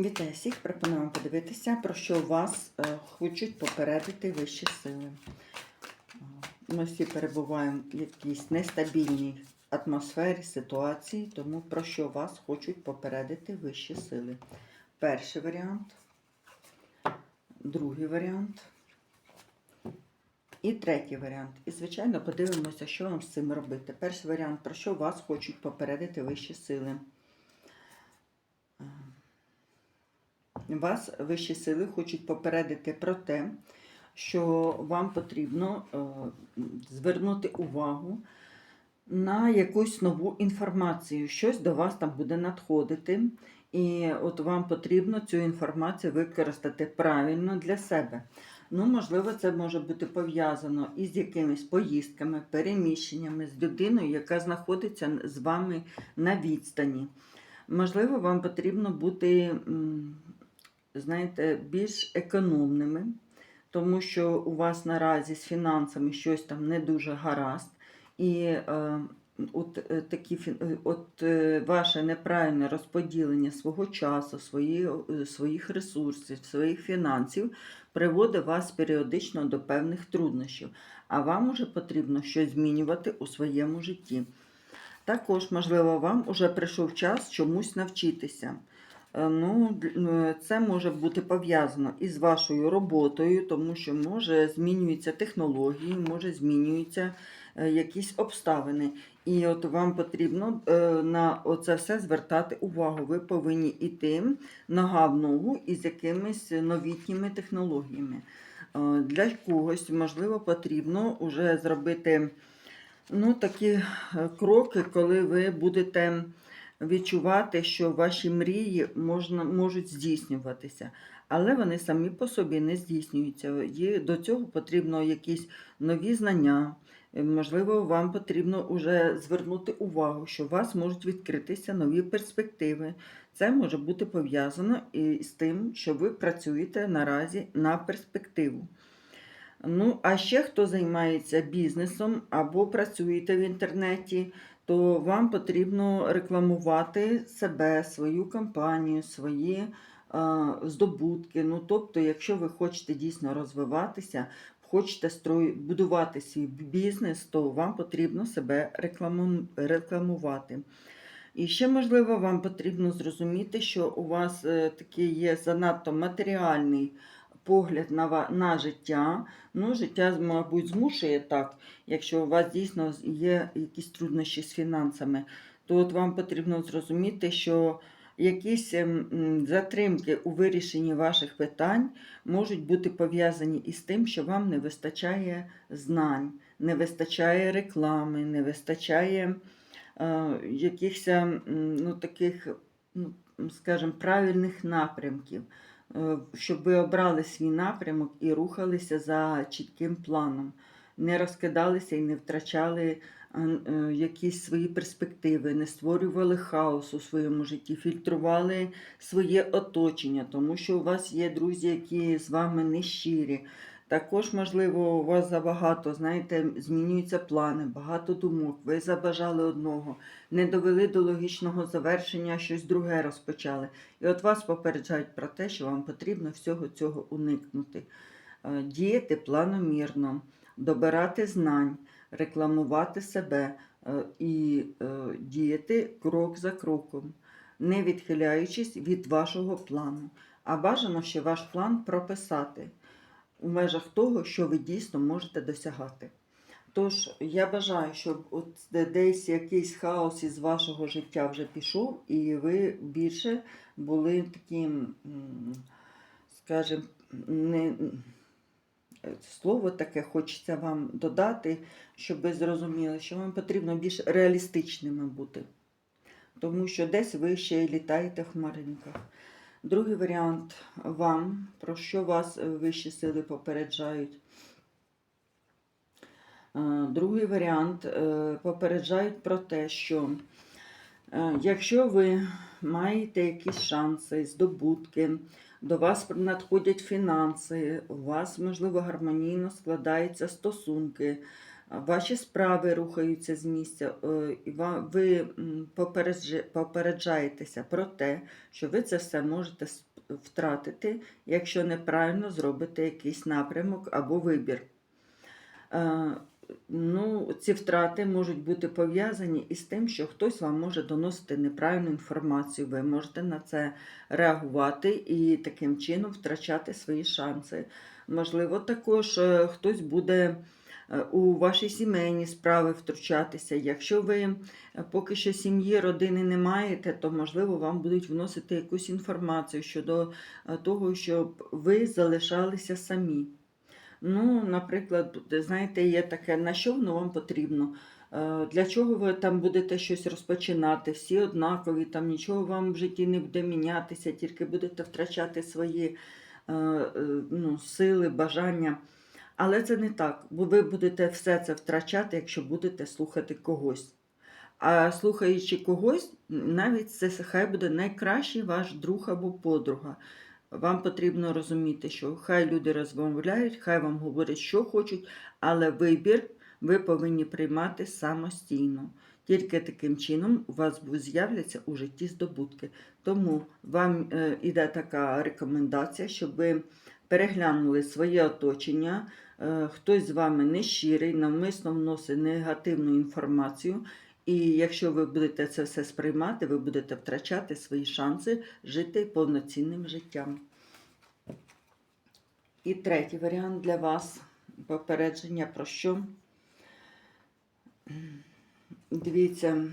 Вітаю всіх! Пропоную вам подивитися, про що вас е, хочуть попередити вищі сили. Е, Ми всі перебуваємо в якійсь нестабільній атмосфері, ситуації, тому про що вас хочуть попередити вищі сили. Перший варіант, другий варіант і третій варіант. І, звичайно, подивимося, що вам з цим робити. Перший варіант, про що вас хочуть попередити вищі сили. Вас вищі сили хочуть попередити про те, що вам потрібно е, звернути увагу на якусь нову інформацію. Щось до вас там буде надходити. І от вам потрібно цю інформацію використати правильно для себе. Ну, можливо, це може бути пов'язано із якимись поїздками, переміщеннями, з людиною, яка знаходиться з вами на відстані. Можливо, вам потрібно бути, знаєте, більш економними, тому що у вас наразі з фінансами щось там не дуже гаразд. І е, от, е, такі, е, от е, ваше неправильне розподілення свого часу, свої, своїх ресурсів, своїх фінансів приводить вас періодично до певних труднощів, а вам уже потрібно щось змінювати у своєму житті. Також, можливо, вам уже прийшов час чомусь навчитися. Е, Ну, е, це може бути пов'язано із вашою роботою, тому що може змінюються технології, може змінюються е, якісь обставини. І от вам потрібно на оце все звертати увагу. Ви повинні йти нога в ногу із якимись новітніми технологіями. Для когось, можливо, потрібно вже зробити ну, такі кроки, коли ви будете відчувати, що ваші мрії можна, можуть здійснюватися, але вони самі по собі не здійснюються. Є, до цього потрібно якісь нові знання. Е, Можливо, вам потрібно вже звернути увагу, що у вас можуть відкритися нові перспективи. Це може бути пов'язано і з тим, що ви працюєте наразі на перспективу. Ну, а ще хто займається бізнесом або працюєте в інтернеті, то вам потрібно рекламувати себе, свою компанію, свої а, здобутки. Ну, тобто, якщо ви хочете дійсно розвиватися, хочете строю, будувати свій бізнес, то вам потрібно себе рекламу, рекламувати. І ще, можливо, вам потрібно зрозуміти, що у вас е, такий є занадто матеріальний погляд на, на життя. Ну, життя, мабуть, змушує так, якщо у вас дійсно є якісь труднощі з фінансами, то от вам потрібно зрозуміти, що якісь ем, затримки у вирішенні ваших питань можуть бути пов'язані із тим, що вам не вистачає знань, не вистачає реклами, не вистачає е, якихось ну, таких, ну, скажімо, правильних напрямків, щоб ви обрали свій напрямок і рухалися за чітким планом, не розкидалися і не втрачали е, е, якісь свої перспективи, не створювали хаос у своєму житті, фільтрували своє оточення, тому що у вас є друзі, які з вами не щирі. Також, можливо, у вас забагато, знаєте, змінюються плани, багато думок. Ви забажали одного, не довели до логічного завершення, щось друге розпочали. І от вас попереджають про те, що вам потрібно всього цього уникнути. Е, Діяти планомірно, добирати знань, рекламувати себе е, і е, діяти крок за кроком, не відхиляючись від вашого плану. А бажано ще ваш план прописати у межах того, що ви дійсно можете досягати. Тож я бажаю, щоб от десь якийсь хаос із вашого життя вже пішов, і ви більше були таким, скажімо, не, слово таке хочеться вам додати, щоб ви зрозуміли, що вам потрібно більш реалістичними бути. Тому що десь ви ще літаєте в хмаринках. Другий варіант вам, про що вас вищі сили попереджають. Е, Другий варіант е, попереджають про те, що е, якщо ви маєте якісь шанси, здобутки, до вас надходять фінанси, у вас, можливо, гармонійно складаються стосунки ваші справи рухаються з місця, е, і ви попереджаєтеся про те, що ви це все можете втратити, якщо неправильно зробите якийсь напрямок або вибір. Е, Ну, ці втрати можуть бути пов'язані із тим, що хтось вам може доносити неправильну інформацію. Ви можете на це реагувати і таким чином втрачати свої шанси. Можливо, також е, хтось буде у ваші сімейні справи втручатися. Якщо ви е, поки що сім'ї, родини не маєте, то можливо вам будуть вносити якусь інформацію щодо е, того, щоб ви залишалися самі. Ну, наприклад, знаєте, є таке, на що воно вам потрібно? Е, Для чого ви там будете щось розпочинати? Всі однакові, там нічого вам в житті не буде мінятися, тільки будете втрачати свої ну, сили, бажання. Але це не так, бо ви будете все це втрачати, якщо будете слухати когось. А слухаючи когось, навіть це хай буде найкращий ваш друг або подруга. Вам потрібно розуміти, що хай люди розмовляють, хай вам говорять, що хочуть, але вибір ви повинні приймати самостійно. Тільки таким чином у вас з'являться у житті здобутки. Тому вам е, іде така рекомендація, щоб ви переглянули своє оточення. Е, хтось з вами нещирий, навмисно вносить негативну інформацію. І якщо ви будете це все сприймати, ви будете втрачати свої шанси жити повноцінним життям. І третій варіант для вас попередження про що? Дивіться,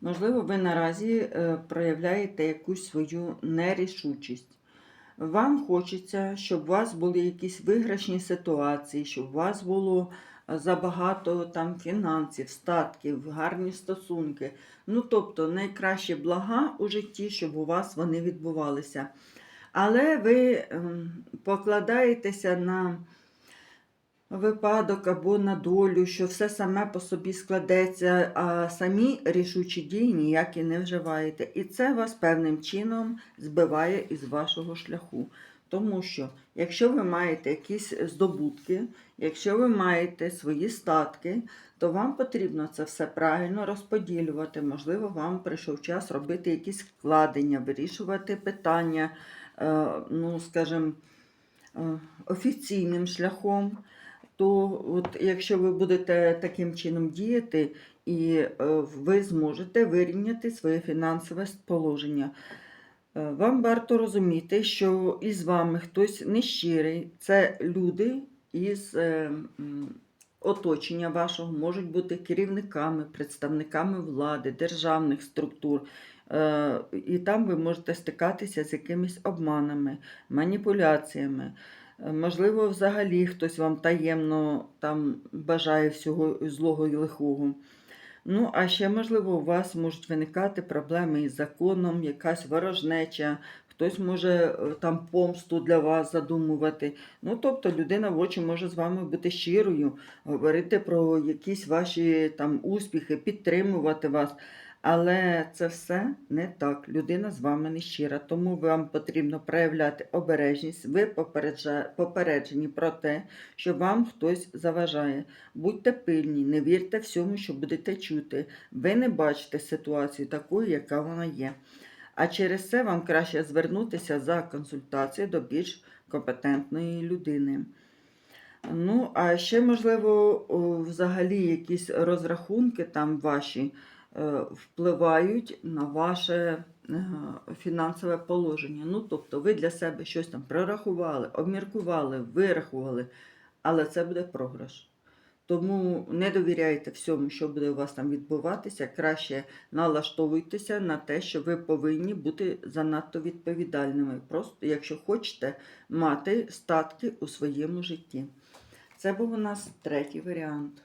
можливо, ви наразі е, проявляєте якусь свою нерішучість. Вам хочеться, щоб у вас були якісь виграшні ситуації, щоб у вас було е, забагато там фінансів, статків, гарні стосунки. Ну, тобто, найкращі блага у житті, щоб у вас вони відбувалися. Але ви ем, покладаєтеся на випадок або на долю, що все саме по собі складеться, а самі рішучі дії ніякі не вживаєте. І це вас певним чином збиває із вашого шляху. Тому що, якщо ви маєте якісь здобутки, якщо ви маєте свої статки, то вам потрібно це все правильно розподілювати. Можливо, вам прийшов час робити якісь вкладення, вирішувати питання, е, ну, скажімо, е, офіційним шляхом. То от якщо ви будете таким чином діяти, і е, ви зможете вирівняти своє фінансове положення. Е, Вам варто розуміти, що із вами хтось нещирий, це люди із е, оточення вашого, можуть бути керівниками, представниками влади, державних структур. І там ви можете стикатися з якимись обманами, маніпуляціями. Е, Можливо, взагалі хтось вам таємно там бажає всього злого і лихого. Ну, а ще, можливо, у вас можуть виникати проблеми із законом, якась ворожнеча, хтось може е, там помсту для вас задумувати. Ну, тобто людина в очі може з вами бути щирою, говорити про якісь ваші там успіхи, підтримувати вас. Але це все не так. Людина з вами не щира, тому вам потрібно проявляти обережність. Ви попереджені про те, що вам хтось заважає. Будьте пильні, не вірте всьому, що будете чути. Ви не бачите ситуацію такою, яка вона є. А через це вам краще звернутися за консультацією до більш компетентної людини. Ну, а ще, можливо, взагалі якісь розрахунки там ваші впливають на ваше е, фінансове положення. Ну, тобто ви для себе щось там прорахували, обміркували, вирахували, але це буде програш. Тому не довіряйте всьому, що буде у вас там відбуватися. Краще налаштовуйтеся на те, що ви повинні бути занадто відповідальними. Просто, якщо хочете мати статки у своєму житті. Це був у нас третій варіант.